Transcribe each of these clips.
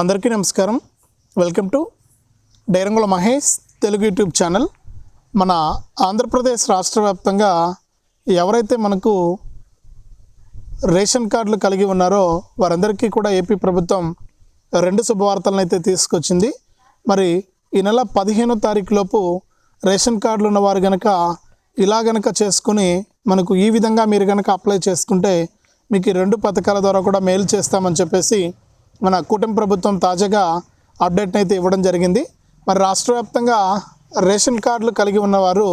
అందరికీ నమస్కారం. Welcome to డైరంగుల Mahesh Telugu YouTube channel. మన ఆంధ్రప్రదేశ్ రాష్ట్ర వ్యాప్తంగా ఎవరైతే మనకు రేషన్ కార్డులు కలిగి ఉన్నారో వారందరికీ కూడా ఏపీ ప్రభుత్వం రెండు శుభవార్తలను అయితే తీసుకొచ్చింది. మరి ఈ నెల పదిహేనో తారీఖు లోపు రేషన్ కార్డులు ఉన్నవారు గనక ఇలా గనక చేసుకుని మనకు ఈ విధంగా మీరు గనక అప్లై చేసుకుంటే మీకు రెండు పథకాల ద్వారా కూడా మెయిల్ చేస్తామని చెప్పేసి మన కూటమి ప్రభుత్వం తాజాగా అప్డేట్ అయితే ఇవ్వడం జరిగింది. మరి రాష్ట్ర వ్యాప్తంగా రేషన్ కార్డులు కలిగి ఉన్నవారు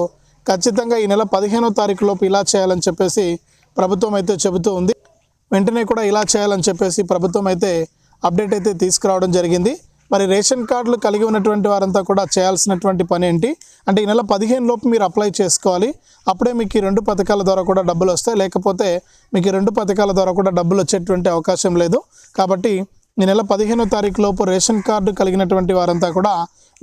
ఖచ్చితంగా ఈ నెల పదిహేనో తారీఖులోపు ఇలా చేయాలని చెప్పేసి ప్రభుత్వం అయితే చెబుతూ ఉంది. వెంటనే కూడా ఇలా చేయాలని చెప్పేసి ప్రభుత్వం అయితే అప్డేట్ అయితే తీసుకురావడం జరిగింది. మరి రేషన్ కార్డులు కలిగి ఉన్నటువంటి వారంతా కూడా చేయాల్సినటువంటి పని ఏంటి? అంటే ఈ నెల పదిహేను లోపు మీరు అప్లై చేసుకోవాలి. అప్పుడే మీకు ఈ రెండు పథకాల ద్వారా కూడా డబ్బులు వస్తాయి. లేకపోతే మీకు ఈ రెండు పథకాల ద్వారా కూడా డబ్బులు వచ్చేటువంటి అవకాశం లేదు. కాబట్టి ఈ నెల పదిహేనో తారీఖు లోపు రేషన్ కార్డు కలిగినటువంటి వారంతా కూడా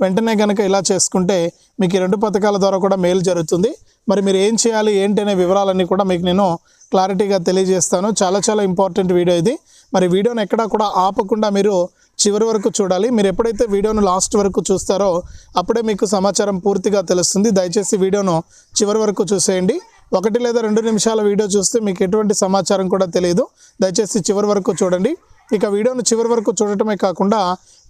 వెంటనే కనుక ఇలా చేసుకుంటే మీకు ఈ రెండు పథకాల ద్వారా కూడా మేలు జరుగుతుంది. మరి మీరు ఏం చేయాలి ఏంటి అనే వివరాలన్నీ కూడా మీకు నేను క్లారిటీగా తెలియజేస్తాను. చాలా చాలా ఇంపార్టెంట్ వీడియో ఇది. మరి వీడియోని ఎక్కడా కూడా ఆపకుండా మీరు చివరి వరకు చూడాలి. మీరు ఎప్పుడైతే వీడియోను లాస్ట్ వరకు చూస్తారో అప్పుడే మీకు సమాచారం పూర్తిగా తెలుస్తుంది. దయచేసి వీడియోను చివరి వరకు చూసేయండి. ఒకటి లేదా రెండు నిమిషాల వీడియో చూస్తే మీకు ఎటువంటి సమాచారం కూడా తెలియదు. దయచేసి చివరి వరకు చూడండి. ఇక వీడియోను చివరి వరకు చూడటమే కాకుండా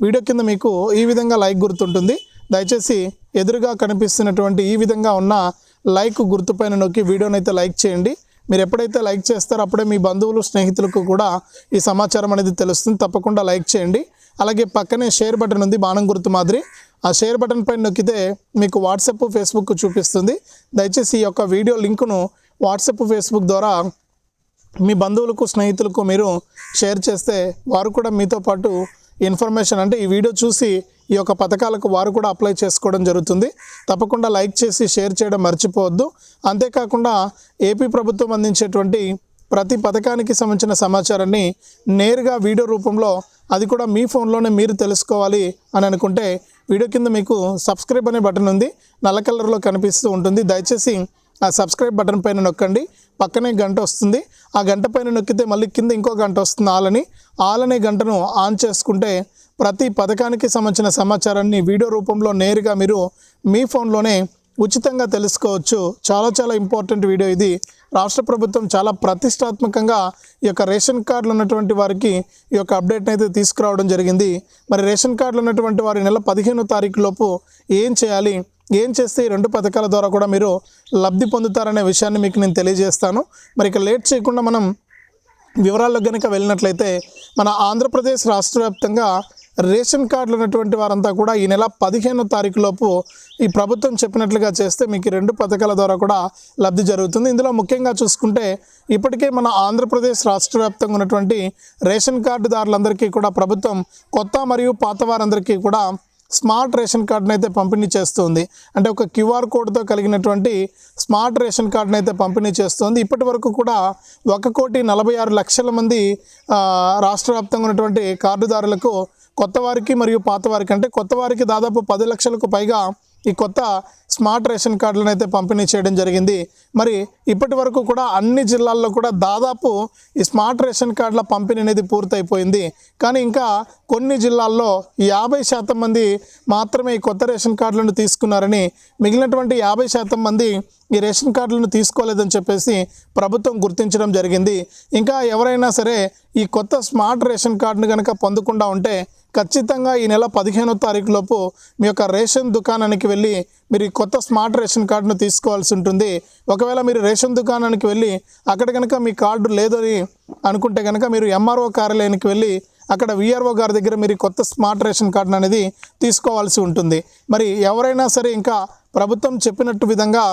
వీడియో కింద మీకు ఈ విధంగా లైక్ గుర్తుంటుంది. దయచేసి ఎదురుగా కనిపిస్తున్నటువంటి ఈ విధంగా ఉన్న లైక్ గుర్తుపైన నొక్కి వీడియోని అయితే లైక్ చేయండి. మీరు ఎప్పుడైతే లైక్ చేస్తారో అప్పుడే మీ బంధువులు స్నేహితులకు కూడా ఈ సమాచారం అనేది తెలుస్తుంది. తప్పకుండా లైక్ చేయండి. అలాగే పక్కనే షేర్ బటన్ ఉంది బాణం గుర్తు మాదిరి. ఆ షేర్ బటన్ పైన నొక్కితే మీకు వాట్సాప్ ఫేస్బుక్ చూపిస్తుంది. దయచేసి ఈ యొక్క వీడియో లింకును వాట్సాప్ ఫేస్బుక్ ద్వారా మీ బంధువులకు స్నేహితులకు మీరు షేర్ చేస్తే వారు కూడా మీతో పాటు ఇన్ఫర్మేషన్ అంటే ఈ వీడియో చూసి ఈ యొక్క పథకాలకు వారు కూడా అప్లై చేసుకోవడం జరుగుతుంది. తప్పకుండా లైక్ చేసి షేర్ చేయడం మర్చిపోవద్దు. అంతేకాకుండా ఏపీ ప్రభుత్వం అందించేటువంటి ప్రతి పథకానికి సంబంధించిన సమాచారాన్ని నేరుగా వీడియో రూపంలో అది కూడా మీ ఫోన్లోనే మీరు తెలుసుకోవాలి అని అనుకుంటే వీడియో కింద మీకు సబ్స్క్రైబ్ అనే బటన్ ఉంది. నల్ల కలర్లో కనిపిస్తూ ఉంటుంది. దయచేసి ఆ సబ్స్క్రైబ్ బటన్ పైన నొక్కండి. పక్కనే గంట వస్తుంది. ఆ గంట పైన నొక్కితే మళ్ళీ కింద ఇంకో గంట వస్తుంది ఆలని ఆల్ అనే గంటను ఆన్ చేసుకుంటే ప్రతి పథకానికి సంబంధించిన సమాచారాన్ని వీడియో రూపంలో నేరుగా మీరు మీ ఫోన్లోనే ఉచితంగా తెలుసుకోవచ్చు. చాలా చాలా ఇంపార్టెంట్ వీడియో ఇది. రాష్ట్ర ప్రభుత్వం చాలా ప్రతిష్టాత్మకంగా ఈ యొక్క రేషన్ కార్డులు ఉన్నటువంటి వారికి ఈ యొక్క అప్డేట్ని అయితే తీసుకురావడం జరిగింది. మరి రేషన్ కార్డులు ఉన్నటువంటి వారి నెల పదిహేనో తారీఖు లోపు ఏం చేయాలి? ఏం చేస్తే ఈ రెండు పథకాల ద్వారా కూడా మీరు లబ్ధి పొందుతారనే విషయాన్ని మీకు నేను తెలియజేస్తాను. మరి ఇక లేట్ చేయకుండా మనం వివరాల్లో కనుక వెళ్ళినట్లయితే మన ఆంధ్రప్రదేశ్ రాష్ట్ర వ్యాప్తంగా రేషన్ కార్డులు ఉన్నటువంటి వారంతా కూడా ఈ నెల పదిహేనో తారీఖు లోపు ఈ ప్రభుత్వం చెప్పినట్లుగా చేస్తే మీకు రెండు పథకాల ద్వారా కూడా లబ్ధి జరుగుతుంది. ఇందులో ముఖ్యంగా చూసుకుంటే ఇప్పటికే మన ఆంధ్రప్రదేశ్ రాష్ట్ర వ్యాప్తంగా ఉన్నటువంటి రేషన్ కార్డుదారులందరికీ కూడా ప్రభుత్వం కొత్త మరియు పాత వారందరికీ కూడా స్మార్ట్ రేషన్ కార్డును అయితే పంపిణీ చేస్తుంది. అంటే ఒక క్యూఆర్ కోడ్తో కలిగినటువంటి స్మార్ట్ రేషన్ కార్డును అయితే పంపిణీ చేస్తుంది. ఇప్పటి వరకు కూడా ఒక కోటి నలభై ఆరు లక్షల మంది రాష్ట్ర వ్యాప్తంగా ఉన్నటువంటి కార్డుదారులకు కొత్త వారికి మరియు పాత వారికి అంటే కొత్త వారికి దాదాపు పది లక్షలకు పైగా ఈ కొత్త స్మార్ట్ రేషన్ కార్డులను అయితే పంపిణీ చేయడం జరిగింది. మరి ఇప్పటి వరకు కూడా అన్ని జిల్లాల్లో కూడా దాదాపు ఈ స్మార్ట్ రేషన్ కార్డుల పంపిణీ అనేది పూర్తయిపోయింది. కానీ ఇంకా కొన్ని జిల్లాల్లో యాభై శాతం మంది మాత్రమే ఈ కొత్త రేషన్ కార్డులను తీసుకున్నారని మిగిలినటువంటి యాభై శాతం మంది ఈ రేషన్ కార్డులను తీసుకోలేదని చెప్పేసి ప్రభుత్వం గుర్తించడం జరిగింది. ఇంకా ఎవరైనా సరే ఈ కొత్త స్మార్ట్ రేషన్ కార్డును కనుక పొందకుండా ఉంటే ఖచ్చితంగా ఈ నెల పదిహేనో తారీఖు లోపు మీ యొక్క రేషన్ దుకాణానికి వెళ్ళి మీరు ఈ కొత్త స్మార్ట్ రేషన్ కార్డును తీసుకోవాల్సి ఉంటుంది. ఒకవేళ మీరు రేషన్ దుకాణానికి వెళ్ళి అక్కడ కనుక మీ కార్డు లేదని అనుకుంటే కనుక మీరు ఎంఆర్ఓ కార్యాలయానికి వెళ్ళి అక్కడ విఆర్ఓ గారి దగ్గర మీరు కొత్త స్మార్ట్ రేషన్ కార్డును అనేది తీసుకోవాల్సి ఉంటుంది. మరి ఎవరైనా సరే ఇంకా ప్రభుత్వం చెప్పినట్టు విధంగా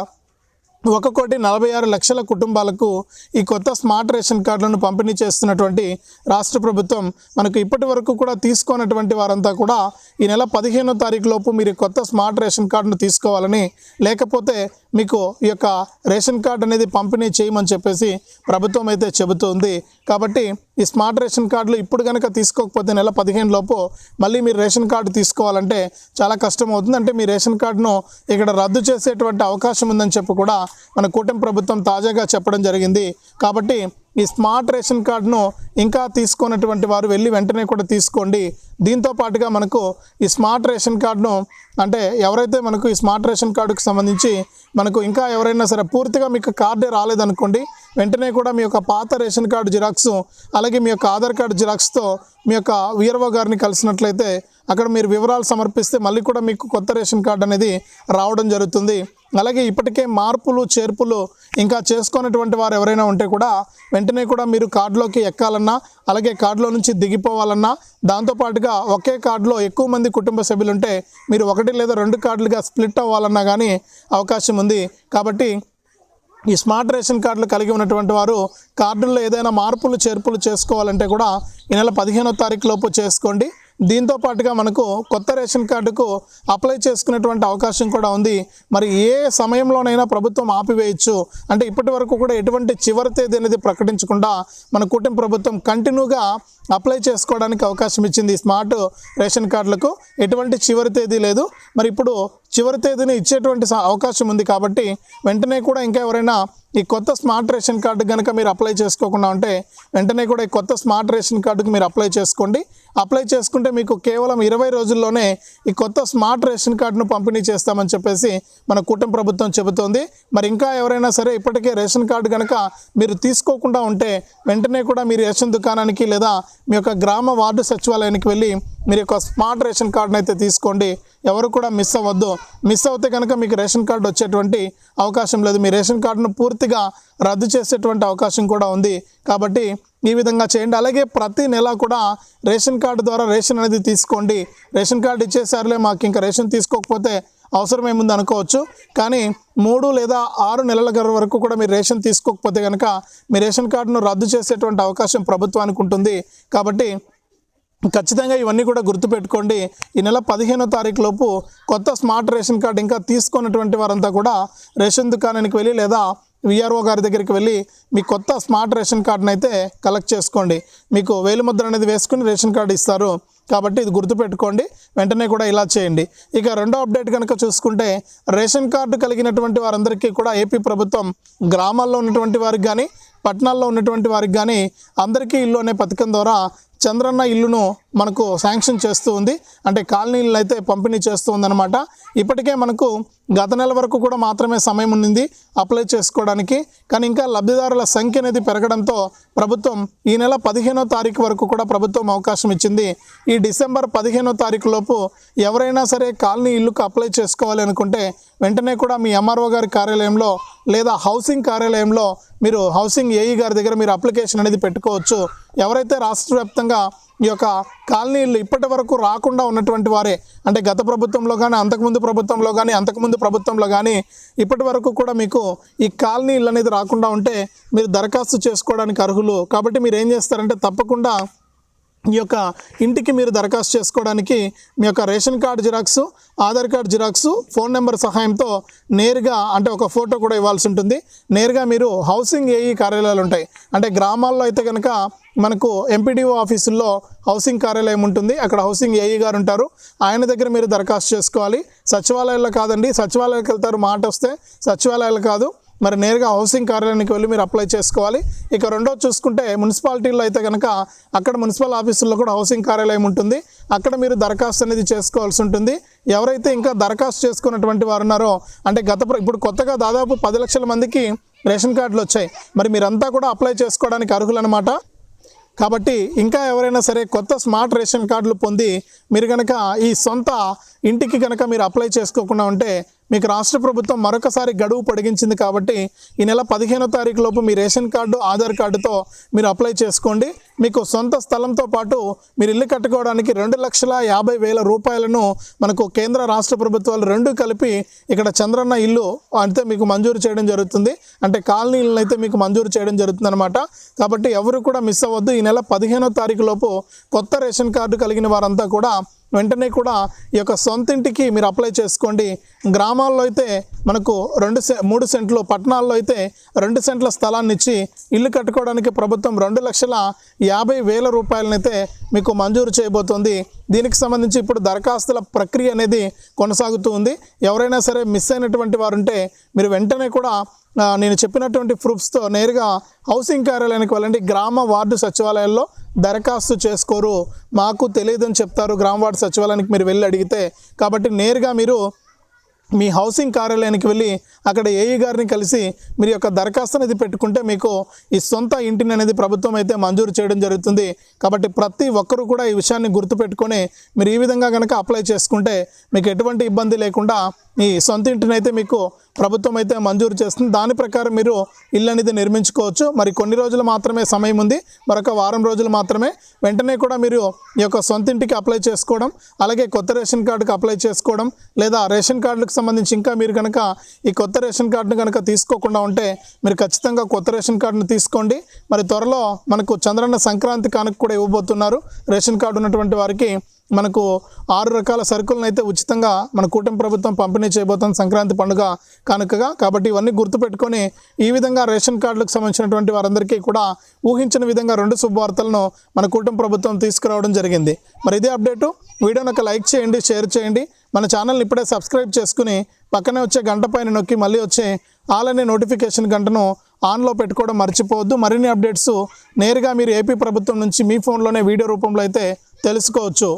ఒక కోటి నలభై ఆరు లక్షల కుటుంబాలకు ఈ కొత్త స్మార్ట్ రేషన్ కార్డులను పంపిణీ చేస్తున్నటువంటి రాష్ట్ర ప్రభుత్వం మనకు ఇప్పటి వరకు కూడా తీసుకున్నటువంటి వారంతా కూడా ఈ నెల పదిహేనో తారీఖు లోపు మీరు కొత్త స్మార్ట్ రేషన్ కార్డును తీసుకోవాలని లేకపోతే మీకు ఈ యొక్క రేషన్ కార్డు అనేది పంపిణీ చేయమని చెప్పేసి ప్రభుత్వం అయితే చెబుతుంది. కాబట్టి ఈ స్మార్ట్ రేషన్ కార్డులు ఇప్పుడు కనుక తీసుకోకపోతే నెల పదిహేను లోపు మళ్ళీ మీరు రేషన్ కార్డు తీసుకోవాలంటే చాలా కష్టం అవుతుంది అంటే మీ రేషన్ కార్డును ఇక్కడ రద్దు చేసేటువంటి అవకాశం ఉందని చెప్పి కూడా మన కూటమి ప్రభుత్వం తాజాగా చెప్పడం జరిగింది. కాబట్టి ఈ స్మార్ట్ రేషన్ కార్డును ఇంకా తీసుకున్నటువంటి వారు వెళ్ళి వెంటనే కూడా తీసుకోండి. దీంతో పాటుగా మనకు ఈ స్మార్ట్ రేషన్ కార్డును అంటే ఎవరైతే మనకు ఈ స్మార్ట్ రేషన్ కార్డుకు సంబంధించి మనకు ఇంకా ఎవరైనా సరే పూర్తిగా మీకు కార్డే రాలేదనుకోండి వెంటనే కూడా మీ యొక్క పాత రేషన్ కార్డు జిరాక్స్ అలాగే మీ యొక్క ఆధార్ కార్డు జిరాక్స్తో మీ యొక్క వీరవో గారిని కలిసినట్లయితే అక్కడ మీరు వివరాలు సమర్పిస్తే మళ్ళీ కూడా మీకు కొత్త రేషన్ కార్డు అనేది రావడం జరుగుతుంది. అలాగే ఇప్పటికే మార్పులు చేర్పులు ఇంకా చేసుకున్నటువంటి వారు ఎవరైనా ఉంటే కూడా వెంటనే కూడా మీరు కార్డులోకి ఎక్కాలన్నా అలాగే కార్డులో నుంచి దిగిపోవాలన్నా దాంతోపాటుగా ఒకే కార్డులో ఎక్కువ మంది కుటుంబ సభ్యులు ఉంటే మీరు ఒకటి లేదా రెండు కార్డులుగా స్ప్లిట్ అవ్వాలన్నా కానీ అవకాశం ఉంది. కాబట్టి ఈ స్మార్ట్ రేషన్ కార్డులు కలిగి ఉన్నటువంటి వారు కార్డుల్లో ఏదైనా మార్పులు చేర్పులు చేసుకోవాలంటే కూడా ఈ నెల పదిహేనో తారీఖు లోపు చేసుకోండి. దీంతో పాటుగా మనకు కొత్త రేషన్ కార్డుకు అప్లై చేసుకునేటువంటి అవకాశం కూడా ఉంది. మరి ఏ సమయంలోనైనా ప్రభుత్వం ఆపివేయచ్చు. అంటే ఇప్పటి వరకు కూడా ఎటువంటి చివరి తేదీ అనేది ప్రకటించకుండా మన కూటమి ప్రభుత్వం కంటిన్యూగా అప్లై చేసుకోవడానికి అవకాశం ఇచ్చింది. స్మార్ట్ రేషన్ కార్డులకు ఎటువంటి చివరి తేదీ లేదు. మరి ఇప్పుడు చివరి తేదీని ఇచ్చేటువంటి అవకాశం ఉంది కాబట్టి వెంటనే కూడా ఇంకా ఎవరైనా ఈ కొత్త స్మార్ట్ రేషన్ కార్డు కనుక మీరు అప్లై చేసుకోకుండా ఉంటే వెంటనే కూడా ఈ కొత్త స్మార్ట్ రేషన్ కార్డుకి మీరు అప్లై చేసుకోండి. అప్లై చేసుకుంటే మీకు కేవలం ఇరవై రోజుల్లోనే ఈ కొత్త స్మార్ట్ రేషన్ కార్డును పంపిణీ చేస్తామని చెప్పేసి మన కూటమి ప్రభుత్వం చెబుతోంది. మరి ఇంకా ఎవరైనా సరే ఇప్పటికే రేషన్ కార్డు కనుక మీరు తీసుకోకుండా ఉంటే వెంటనే కూడా మీరు రేషన్ దుకాణానికి లేదా మీ యొక్క గ్రామ వార్డు సచివాలయానికి వెళ్ళి మీరు యొక్క స్మార్ట్ రేషన్ కార్డును అయితే తీసుకోండి. ఎవరు కూడా మిస్ అవ్వద్దు. మిస్ అవుతే కనుక మీకు రేషన్ కార్డు వచ్చేటువంటి అవకాశం లేదు. మీ రేషన్ కార్డును పూర్తిగా రద్దు చేసేటువంటి అవకాశం కూడా ఉంది. కాబట్టి ఈ విధంగా చేయండి. అలాగే ప్రతి నెల కూడా రేషన్ కార్డు ద్వారా రేషన్ అనేది తీసుకోండి. రేషన్ కార్డు ఇచ్చేసారులే మాకు ఇంకా రేషన్ తీసుకోకపోతే అవసరమేముంది అనుకోవచ్చు. కానీ మూడు లేదా ఆరు నెలల వరకు కూడా మీరు రేషన్ తీసుకోకపోతే కనుక మీ రేషన్ కార్డును రద్దు చేసేటువంటి అవకాశం ప్రభుత్వానికి ఉంటుంది. కాబట్టి ఖచ్చితంగా ఇవన్నీ కూడా గుర్తుపెట్టుకోండి. ఈ నెల పదిహేనో తారీఖు లోపు కొత్త స్మార్ట్ రేషన్ కార్డు ఇంకా తీసుకున్నటువంటి వారంతా కూడా రేషన్ దుకాణానికి వెళ్ళి లేదా విఆర్ఓ గారి దగ్గరికి వెళ్ళి మీ కొత్త స్మార్ట్ రేషన్ కార్డును అయితే కలెక్ట్ చేసుకోండి. మీకు వేలిముద్ర అనేది వేసుకుని రేషన్ కార్డు ఇస్తారు. కాబట్టి ఇది గుర్తుపెట్టుకోండి. వెంటనే కూడా ఇలా చేయండి. ఇక రెండో అప్డేట్ కనుక చూసుకుంటే రేషన్ కార్డు కలిగినటువంటి వారందరికీ కూడా ఏపీ ప్రభుత్వం గ్రామాల్లో ఉన్నటువంటి వారికి కానీ పట్టణాల్లో ఉన్నటువంటి వారికి కానీ అందరికీ ఇల్లు అనే పథకం ద్వారా చంద్రన్న ఇల్లును మనకు శాంక్షన్ చేస్తూ ఉంది. అంటే కాలనీలను అయితే పంపిణీ చేస్తూ ఉందన్నమాట. ఇప్పటికే మనకు గత నెల వరకు కూడా మాత్రమే సమయం ఉండింది అప్లై చేసుకోవడానికి. కానీ ఇంకా లబ్ధిదారుల సంఖ్య అనేది పెరగడంతో ప్రభుత్వం ఈ నెల పదిహేనో తారీఖు వరకు కూడా ప్రభుత్వం అవకాశం ఇచ్చింది. ఈ డిసెంబర్ పదిహేనో తారీఖు లోపు ఎవరైనా సరే కాలనీ ఇల్లుకు అప్లై చేసుకోవాలి అనుకుంటే వెంటనే కూడా మీ ఎంఆర్ఓ గారి కార్యాలయంలో లేదా హౌసింగ్ కార్యాలయంలో మీరు హౌసింగ్ ఏఈ గారి దగ్గర మీరు అప్లికేషన్ అనేది పెట్టుకోవచ్చు. ఎవరైతే రాష్ట్ర వ్యాప్తంగా ఈ యొక్క కాలనీలు ఇప్పటి వరకు రాకుండా ఉన్నటువంటి వారే అంటే గత ప్రభుత్వంలో కానీ అంతకుముందు ప్రభుత్వంలో కానీ అంతకుముందు ప్రభుత్వంలో కానీ ఇప్పటి వరకు కూడా మీకు ఈ కాలనీలు అనేది రాకుండా ఉంటే మీరు దరఖాస్తు చేసుకోవడానికి అర్హులు. కాబట్టి మీరు ఏం చేస్తారంటే తప్పకుండా ఈ యొక్క ఇంటికి మీరు దరఖాస్తు చేసుకోవడానికి మీ యొక్క ration card xerox Aadhaar card xerox phone number సహాయంతో నేరుగా అంటే ఒక ఫోటో కూడా ఇవ్వాల్సి ఉంటుంది. నేరుగా మీరు హౌసింగ్ ఏఈ కార్యాలయాలు ఉంటాయి. అంటే గ్రామాల్లో అయితే కనుక మనకు ఎంపీడీఓ ఆఫీసుల్లో హౌసింగ్ కార్యాలయం ఉంటుంది. అక్కడ హౌసింగ్ ఏఈ గారు ఉంటారు. ఆయన దగ్గర మీరు దరఖాస్తు చేసుకోవాలి. సచివాలయాల్లో కాదండి సచివాలయాలకు వెళ్తారు మాట వస్తే సచివాలయాలు కాదు. మరి నేరుగా హౌసింగ్ కార్యాలయానికి వెళ్ళి మీరు అప్లై చేసుకోవాలి. ఇక రెండో చూసుకుంటే మున్సిపాలిటీలో అయితే కనుక అక్కడ మున్సిపల్ ఆఫీసుల్లో కూడా హౌసింగ్ కార్యాలయం ఉంటుంది. అక్కడ మీరు దరఖాస్తు అనేది చేసుకోవాల్సి ఉంటుంది. ఎవరైతే ఇంకా దరఖాస్తు చేసుకున్నటువంటి వారు ఉన్నారో అంటే గత ఇప్పుడు కొత్తగా దాదాపు పది లక్షల మందికి రేషన్ కార్డులు వచ్చాయి. మరి మీరంతా కూడా అప్లై చేసుకోవడానికి అర్హులన్నమాట. కాబట్టి ఇంకా ఎవరైనా సరే కొత్త స్మార్ట్ రేషన్ కార్డులు పొంది మీరు కనుక ఈ సొంత ఇంటికి కనుక మీరు అప్లై చేసుకోకుండా ఉంటే మీకు రాష్ట్ర ప్రభుత్వం మరొకసారి గడువు పొడిగించింది కాబట్టి ఈ నెల పదిహేనో తారీఖు లోపు మీ రేషన్ కార్డు ఆధార్ కార్డుతో మీరు అప్లై చేసుకోండి. మీకు సొంత స్థలంతో పాటు మీరు ఇల్లు కట్టుకోవడానికి రెండు లక్షల యాభై వేల రూపాయలను మనకు కేంద్ర రాష్ట్ర ప్రభుత్వాలు రెండు కలిపి ఇక్కడ చంద్రన్న ఇల్లు అంటే మీకు మంజూరు చేయడం జరుగుతుంది. అంటే కాలనీ ఇల్లు అయితే మీకు మంజూరు చేయడం జరుగుతుంది అనమాట కాబట్టి ఎవరు కూడా మిస్ అవ్వద్దు. ఈ నెల పదిహేనో తారీఖు లోపు కొత్త రేషన్ కార్డు కలిగిన వారంతా కూడా వెంటనే కూడా ఈ యొక్క సొంత ఇంటికి మీరు అప్లై చేసుకోండి. గ్రామాల్లో అయితే మనకు రెండు సె మూడు సెంట్లు పట్టణాల్లో అయితే రెండు సెంట్ల స్థలాన్ని ఇచ్చి ఇల్లు కట్టుకోవడానికి ప్రభుత్వం రెండు లక్షల యాభై వేల రూపాయలనైతే మీకు మంజూరు చేయబోతోంది. దీనికి సంబంధించి ఇప్పుడు దరఖాస్తుల ప్రక్రియ అనేది కొనసాగుతూ ఉంది. ఎవరైనా సరే మిస్ అయినటువంటి వారు ఉంటే మీరు వెంటనే కూడా నేను చెప్పినటువంటి ప్రూఫ్స్తో నేరుగా హౌసింగ్ కార్యాలయానికి వెళ్ళండి. గ్రామ వార్డు సచివాలయాల్లో దరఖాస్తు చేసుకోరు. మాకు తెలియదని చెప్తారు. గ్రామ వార్డు సచివాలయానికి మీరు వెళ్ళి అడిగితే. కాబట్టి నేరుగా మీరు మీ హౌసింగ్ కార్యాలయానికి వెళ్ళి అక్కడ ఏఈ గారిని కలిసి మీరు యొక్క దరఖాస్తు అనేది పెట్టుకుంటే మీకు ఈ సొంత ఇంటిని అనేది ప్రభుత్వం అయితే మంజూరు చేయడం జరుగుతుంది. కాబట్టి ప్రతి ఒక్కరూ కూడా ఈ విషయాన్ని గుర్తుపెట్టుకొని మీరు ఈ విధంగా కనుక అప్లై చేసుకుంటే మీకు ఎటువంటి ఇబ్బంది లేకుండా మీ సొంత ఇంటిని అయితే మీకు ప్రభుత్వం అయితే మంజూరు చేస్తుంది. దాని ప్రకారం మీరు ఇల్లు అనేది నిర్మించుకోవచ్చు. మరి కొన్ని రోజులు మాత్రమే సమయం ఉంది. మరొక వారం రోజులు మాత్రమే. వెంటనే కూడా మీరు ఈ యొక్క సొంత ఇంటికి అప్లై చేసుకోవడం అలాగే కొత్త రేషన్ కార్డుకి అప్లై చేసుకోవడం లేదా రేషన్ కార్డులకు సంబంధించి ఇంకా మీరు కనుక ఈ కొత్త రేషన్ కార్డును కనుక తీసుకోకుండా ఉంటే మీరు ఖచ్చితంగా కొత్త రేషన్ కార్డును తీసుకోండి. మరి త్వరలో మనకు చంద్రన్న సంక్రాంతి కానుక కూడా ఇవ్వబోతున్నారు. రేషన్ కార్డు ఉన్నటువంటి వారికి మనకు ఆరు రకాల సరుకులను అయితే ఉచితంగా మన కూటమి ప్రభుత్వం పంపిణీ చేయబోతుంది సంక్రాంతి పండుగ కానుకగా. కాబట్టి ఇవన్నీ గుర్తుపెట్టుకొని ఈ విధంగా రేషన్ కార్డులకు సంబంధించినటువంటి వారందరికీ కూడా ఊహించిన విధంగా రెండు శుభవార్తలను మన కూటమి ప్రభుత్వం తీసుకురావడం జరిగింది. మరి ఇదే అప్డేటు. వీడియోని ఒక లైక్ చేయండి షేర్ చేయండి. మన ఛానల్ని ఇప్పుడే సబ్స్క్రైబ్ చేసుకుని పక్కనే వచ్చే గంట పైన నొక్కి మళ్ళీ వచ్చే ఆలనే నోటిఫికేషన్ గంటను ఆన్లో పెట్టుకోవడం మర్చిపోవద్దు. మరిన్ని అప్డేట్స్ నేరుగా మీరు ఏపీ ప్రభుత్వం నుంచి మీ ఫోన్లోనే వీడియో రూపంలో అయితే తెలుసుకోవచ్చు.